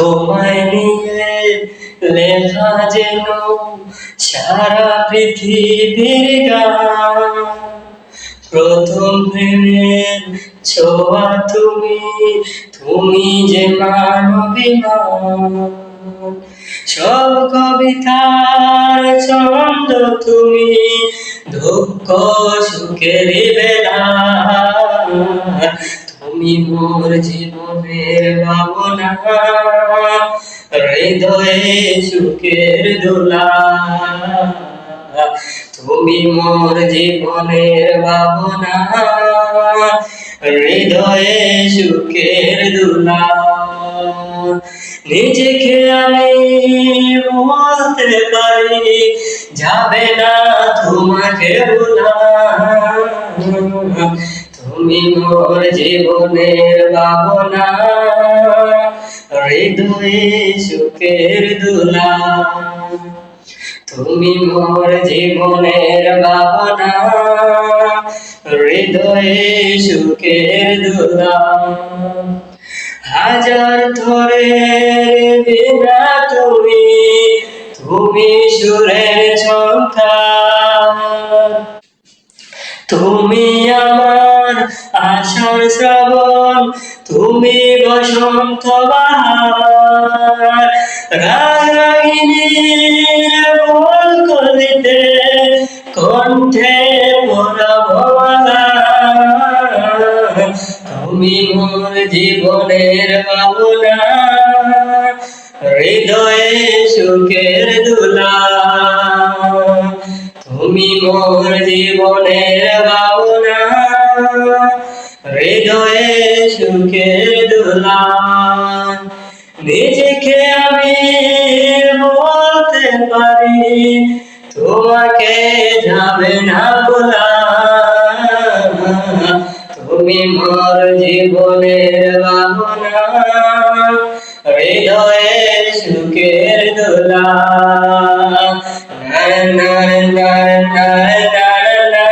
তোমায় নিয়ে লেখা যেন সারা পৃথিবীর গান প্রথম প্রেমের ছোঁয়া তুমি তুমি যে মানবী মান। সব কবিতার ছন্দ তুমি, দুঃখ সুখের বেলা তুমি মোর জীবনের ভাবনা হৃদয়ে সুখের দোলা। তুমি মোর জীবনের ভাবনা হৃদয়ে সুখের দোলা। নিজেকে আমি বলতে পারি, যাবে না তোমাকে তুমি মোর জীবনের ভাবনা, হৃদয়ে সুখের দোলা। তুমি মোর জীবনের ভাবনা, হৃদয়ে সুখের দোলা। হাজার ধরে বিনা তুমি তুমি সুরের ছন্দা শ্রাবণ, তুমি বসন্ত বাহার। রাগিনীর বল কলিতে কণ্ঠে তুমি মোর জীবনের ভাবনা হৃদয়ে সুখের দুলা। তুমি মোর জীবনের নিজেকে আমি বলতে পারি, তোমাকে যাবে না বলা। তুমি মোর জীবনের বাহনা, হৃদয়ে সুখের দোলা। না না না না না